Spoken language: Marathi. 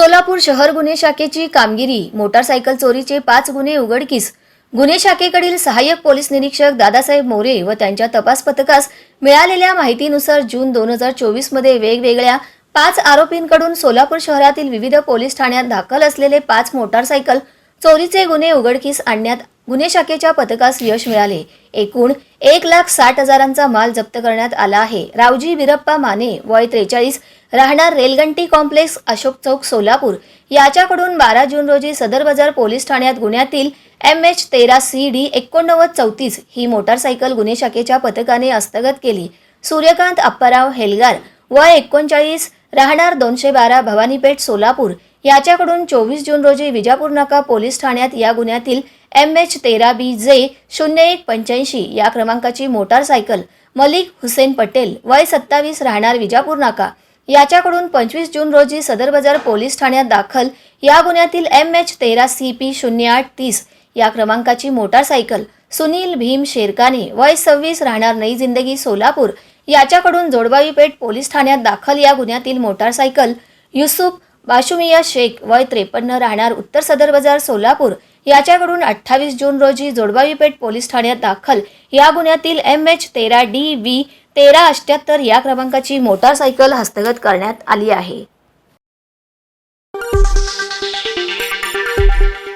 सोलापूर शहर गुन्हे शाखेची कामगिरी मोटारसायकल चोरीचे पाच गुन्हे उघडकीस. गुन्हे शाखेकडील सहाय्यक पोलीस निरीक्षक दादासाहेब मोरे व त्यांच्या तपास पथकास मिळालेल्या माहितीनुसार जून दोन हजार चोवीसमध्ये वेगवेगळ्या पाच आरोपींकडून सोलापूर शहरातील विविध पोलीस ठाण्यात दाखल असलेले पाच मोटारसायकल चोरीचे गुन्हे उघडकीस आणण्यात गुन्हे शाखेच्या पथकास यश मिळाले. एकूण एक लाख साठ हजारांचा माल जप्त करण्यात आला आहे. रावजी बिरप्पा माने वय त्रेचाळीस राहणार रेलगंटी कॉम्प्लेक्स अशोक चौक सोलापूर. याच्याकडून बारा जून रोजी सदर बाजार पोलीस ठाण्यात गुन्ह्यातील एम एच तेरा सी डी एकोणनव्वद चौतीस ही मोटारसायकल गुन्हे शाखेच्या पथकाने हस्तगत केली. सूर्यकांत अप्पाराव हेलगार वय एकोणचाळीस राहणार दोनशे बारा भवानीपेठ सोलापूर. याच्याकडून चोवीस जून रोजी विजापूर नाका पोलीस ठाण्यात या गुन्ह्यातील एम एच तेरा बी जे शून्य एक पंच्याऐंशी या क्रमांकाची मोटारसायकल मलिक हुसेन पटेल वय सत्तावीस राहणार विजापूर नाका. याच्याकडून पंचवीस जून रोजी सदर बाजार पोलीस ठाण्यात दाखल या गुन्ह्यातील एम एच तेरा सी पी शून्य आठ तीस या क्रमांकाची मोटारसायकल सुनील भीम शेरकाने वय सव्वीस राहणार नई जिंदगी सोलापूर याच्याकडून जोडबावी पेठ पोलीस ठाण्यात दाखल या गुन्ह्यातील मोटारसायकल युसुफ बाशुमिया शेख वय त्रेपन्न राहणार उत्तर सदर बाजार सोलापूर. याच्याकडून अठ्ठावीस जून रोजी जोडबावीपेठ पोलीस ठाण्यात दाखल. या गुन्ह्यातील एम एच तेरा डी व्ही तेरा अष्ट्याहत्तर या क्रमांकाची मोटारसायकल हस्तगत करण्यात आली आहे.